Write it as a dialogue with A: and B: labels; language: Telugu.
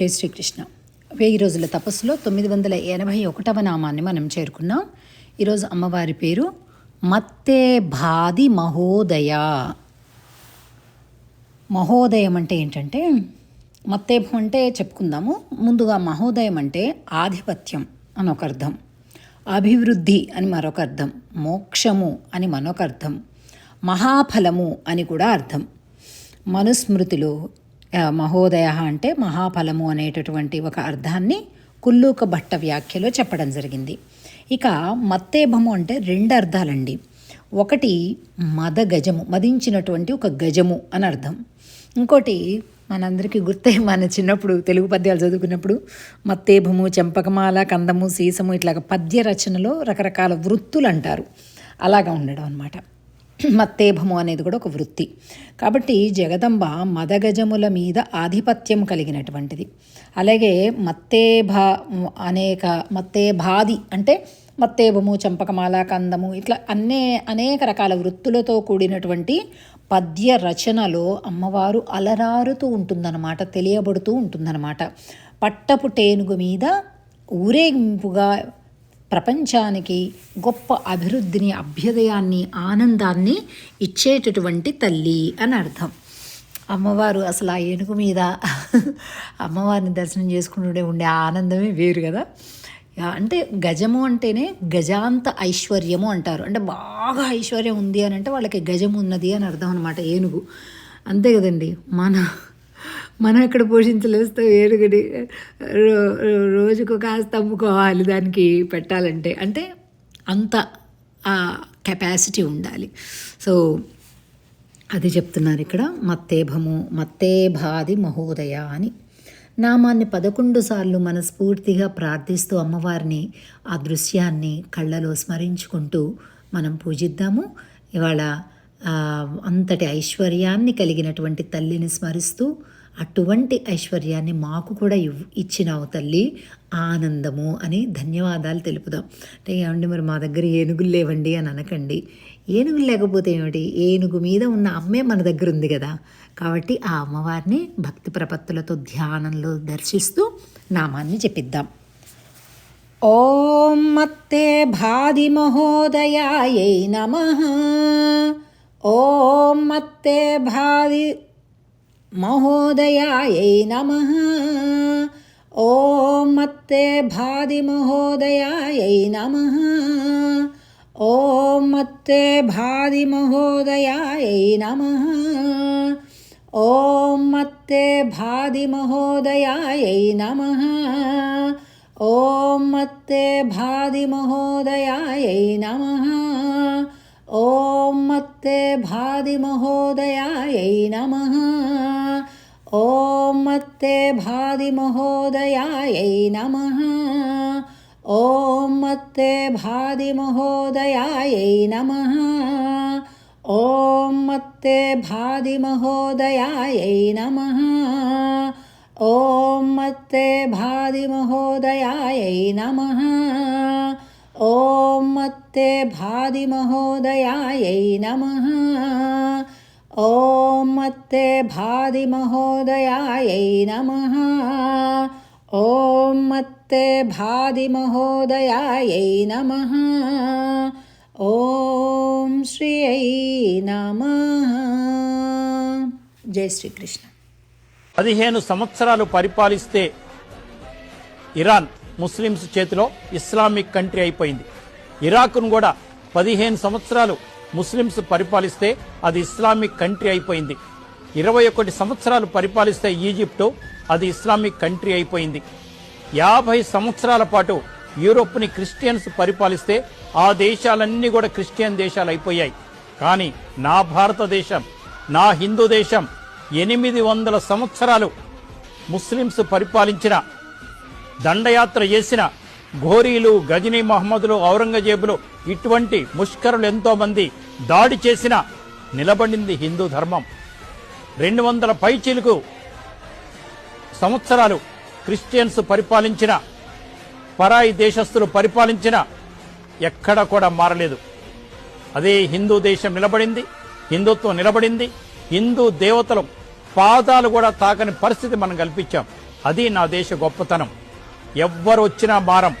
A: జై శ్రీకృష్ణ. వెయ్యి రోజుల తపస్సులో తొమ్మిది వందల ఎనభై ఒకటవ నామాన్ని మనం చేరుకున్నాం. ఈరోజు అమ్మవారి పేరు మత్తే భాది మహోదయ. మహోదయం అంటే ఏంటంటే మత్తేభం అంటే చెప్పుకుందాము. ముందుగా మహోదయం అంటే ఆధిపత్యం అని ఒక అర్థం. అభివృద్ధి అని మరొక అర్థం. మోక్షము అని మరొక అర్థం. మహాఫలము అని కూడా అర్థం. మనుస్మృతిలో మహోదయ అంటే మహాఫలము అనేటటువంటి ఒక అర్థాన్ని కుల్లూక భట్ట వ్యాఖ్యలో చెప్పడం జరిగింది. ఇక మత్తేభము అంటే రెండు అర్థాలండి. ఒకటి మద గజము మదించినటువంటి ఒక గజము అని అర్థం. ఇంకోటి మనందరికీ గుర్తే మన చిన్నప్పుడు తెలుగు పద్యాలు చదువుకున్నప్పుడు మత్తేభము చెంపకమాల కందము సీసము ఇట్లాగ పద్య రచనలో రకరకాల వృత్తులు అంటారు. అలాగా ఉండడం అనమాట మత్తేభము అనేది కూడా ఒక వృత్తి. కాబట్టి జగదంబ మదగజముల మీద ఆధిపత్యం కలిగినటువంటిది. అలాగే మత్తేభ అనేక మత్తేభాది అంటే మత్తేభము చంపకమాల కందము ఇట్లా అన్నే అనేక రకాల వృత్తులతో కూడినటువంటి పద్య రచనలో అమ్మవారు అలరారుతూ ఉంటుందన్నమాట తెలియబడుతూ ఉంటుందన్నమాట. పట్టపు టేనుగు మీద ఊరేగింపుగా ప్రపంచానికి గొప్ప అభివృద్ధిని అభ్యుదయాన్ని ఆనందాన్ని ఇచ్చేటటువంటి తల్లి అని అర్థం. అమ్మవారు అసలు ఆ ఏనుగు మీద అమ్మవారిని దర్శనం చేసుకుంటూనే ఉండే ఆనందమే వేరు కదా. అంటే గజము అంటేనే గజాంత ఐశ్వర్యము అంటారు. అంటే బాగా ఐశ్వర్యం ఉంది అని అంటే వాళ్ళకి గజం ఉన్నది అని అర్థం అనమాట ఏనుగు. అంతే కదండి. మన మనం ఇక్కడ పోషించలేస్తే ఏనుగుని రో- రోజుకు కాస్త అమ్ముకోవాలి దానికి పెట్టాలంటే. అంటే అంత ఆ కెపాసిటీ ఉండాలి. సో అది చెప్తున్నారు ఇక్కడ మత్తేభము మత్తేభాది మహోదయ అని. నామాన్ని పదకొండు సార్లు మనస్ఫూర్తిగా ప్రార్థిస్తూ అమ్మవారిని ఆ దృశ్యాన్ని కళ్ళలో స్మరించుకుంటూ మనం పూజిద్దాము. ఇవాళ అంతటి ఐశ్వర్యాన్ని కలిగినటువంటి తల్లిని స్మరిస్తూ అటువంటి ఐశ్వర్యాన్ని మాకు కూడా ఇవ్ ఇచ్చినావు తల్లి. ఆనందము అని ధన్యవాదాలు తెలుపుదాం. అంటే ఏమండి మరి మా దగ్గర ఏనుగులు లేవండి అని అనకండి. ఏనుగులు లేకపోతే ఏమిటి? ఏనుగు మీద ఉన్న అమ్మే మన దగ్గర ఉంది కదా. కాబట్టి ఆ అమ్మవారిని భక్తి ప్రపత్తులతో ధ్యానంలో దర్శిస్తూ నామాన్ని చెప్పిద్దాం ఓం మత్తే భాది మహోదయాయై నమ. ఓం మత్తే భాది మహోదయాయై నమ. ఓం మత్తే భాది మహోదయాయై నమ. ఓం మత్తే భాది మహోదయాయై నమ. ఓం మత్తే భాది మహోదయాయై నమ. ఓం మత్తే భాది మహోదయాయై నమ. ఓం మత్తే భాది మహోదయాయై నమ. ఓం మత్తే భాది మహోదయాయై నమ. ఓం మత్తే భాది మహోదయాయై నమ. ఓం మత్తే భాది మహోదయాయై నమ. ఓం మత్తే భాది మహోదయాయై నమ. ఓం మత్తే భాది మహోదయాయై నమ. ॐ मत्ते भादिमहोदयायै नमः భాది मत्ते నమ. ఓం శ్రీ అయి నమ. జై శ్రీకృష్ణ.
B: పదిహేను సంవత్సరాలు పరిపాలిస్తే ఇరాన్ ముస్లిమ్స్ చేతిలో ఇస్లామిక్ కంట్రీ అయిపోయింది. ఇరాక్ను కూడా పదిహేను సంవత్సరాలు ముస్లిమ్స్ పరిపాలిస్తే అది ఇస్లామిక్ కంట్రీ అయిపోయింది. ఇరవై ఒకటి సంవత్సరాలు పరిపాలిస్తే ఈజిప్టు అది ఇస్లామిక్ కంట్రీ అయిపోయింది. యాభై సంవత్సరాల పాటు యూరోప్ని క్రిస్టియన్స్ పరిపాలిస్తే ఆ దేశాలన్నీ కూడా క్రిస్టియన్ దేశాలు అయిపోయాయి. కానీ నా భారతదేశం నా హిందూ దేశం ఎనిమిది వందల సంవత్సరాలు ముస్లింస్ పరిపాలించిన దండయాత్ర చేసిన ఘోరీలు గజనీ మహమ్మదులు ఔరంగజేబులు ఇటువంటి ముష్కరులు ఎంతో మంది దాడి చేసిన నిలబడింది హిందూ ధర్మం. రెండు వందల పైచీలకు సంవత్సరాలు క్రిస్టియన్స్ పరిపాలించిన పరాయి దేశస్థులు పరిపాలించిన ఎక్కడ కూడా మారలేదు. అదే హిందూ దేశం నిలబడింది హిందుత్వం నిలబడింది హిందూ దేవతలు పాదాలు కూడా తాకని పరిస్థితి మనం కల్పించాం. అది నా దేశ గొప్పతనం. ఎవ్వరు వచ్చినా మారం